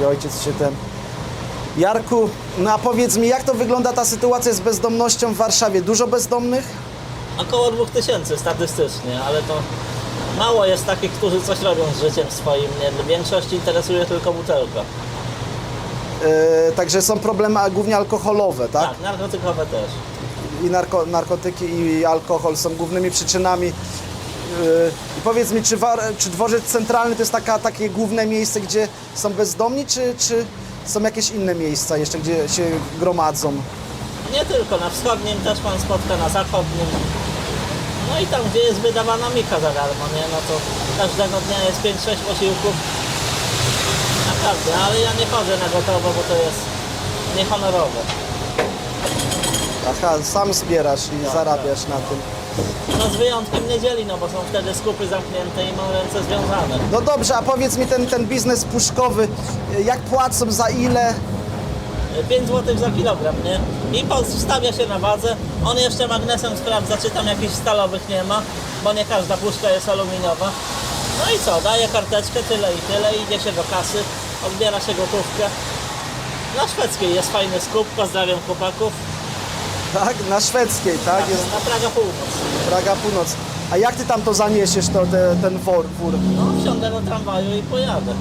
i ojciec się ten... Jarku, no a powiedz mi, jak to wygląda ta sytuacja z bezdomnością w Warszawie? Dużo bezdomnych? Około 2000 statystycznie, ale to mało jest takich, którzy coś robią z życiem swoim. Nie? Większość interesuje tylko butelka. Yy, także są problemy a głównie alkoholowe, tak? Tak, narkotykowe też. I narko, narkotyki i alkohol są głównymi przyczynami. I powiedz mi, czy, war, czy dworzec centralny to jest taka, takie główne miejsce, gdzie są bezdomni, czy, czy są jakieś inne miejsca jeszcze, gdzie się gromadzą? Nie tylko, na wschodnim też pan spotka, na zachodnim. No i tam, gdzie jest wydawana mika za darmo, nie? No to każdego dnia jest 5-6 posiłków. Naprawdę, ale ja nie chodzę na gotowo, bo to jest niehonorowe. Aha, sam zbierasz i Tak, zarabiasz na tym. No z wyjątkiem niedzieli, no bo są wtedy skupy zamknięte i mam ręce związane. No dobrze, a powiedz mi ten, ten biznes puszkowy, jak płacą, za ile? 5 zł za kilogram, nie? I stawia się na wadze. On jeszcze magnesem sprawdza, czy tam jakichś stalowych nie ma, bo nie każda puszka jest aluminiowa. No i co, daje karteczkę, tyle i tyle, idzie się do kasy, odbiera się gotówkę. Na szwedzkiej jest fajny skup, pozdrawiam chłopaków. Tak, na szwedzkiej, tak? Jest Na Praga Północ. Praga Północ. A jak ty tam to zaniesiesz, to, te, ten wor, wór? No, wsiądę do tramwaju i pojadę.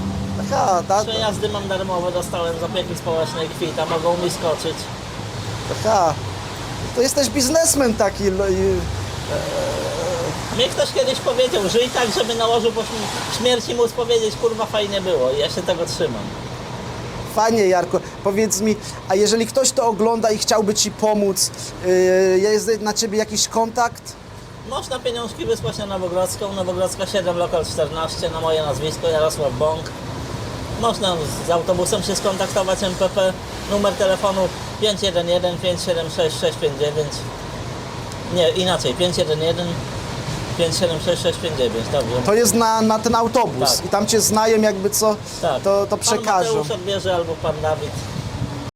Aha, tak? Przejazdy mam darmowe, dostałem z opieki społecznej kwita, mogą mi skoczyć. Aha. To jesteś biznesmen taki. lo- i- Mnie ktoś kiedyś powiedział, żyj tak, żeby na łożu po śm- śmierci móc powiedzieć, kurwa fajnie było i ja się tego trzymam. Fajnie, Jarko. Powiedz mi, a jeżeli ktoś to ogląda i chciałby ci pomóc, yy, jest na ciebie jakiś kontakt? Można pieniążki wysłać na Nowogrodzką, Nowogrodzka 7, lokal 14, na moje nazwisko, Jarosław Bąk. Można z autobusem się skontaktować, MPP, numer telefonu 511 576 659. Nie, inaczej, 511 576 659, dobrze. To jest na, na ten autobus Tak. i tam cię znają jakby co, Tak. to, to Pan przekażą. Mateusz odbierze albo pan Dawid.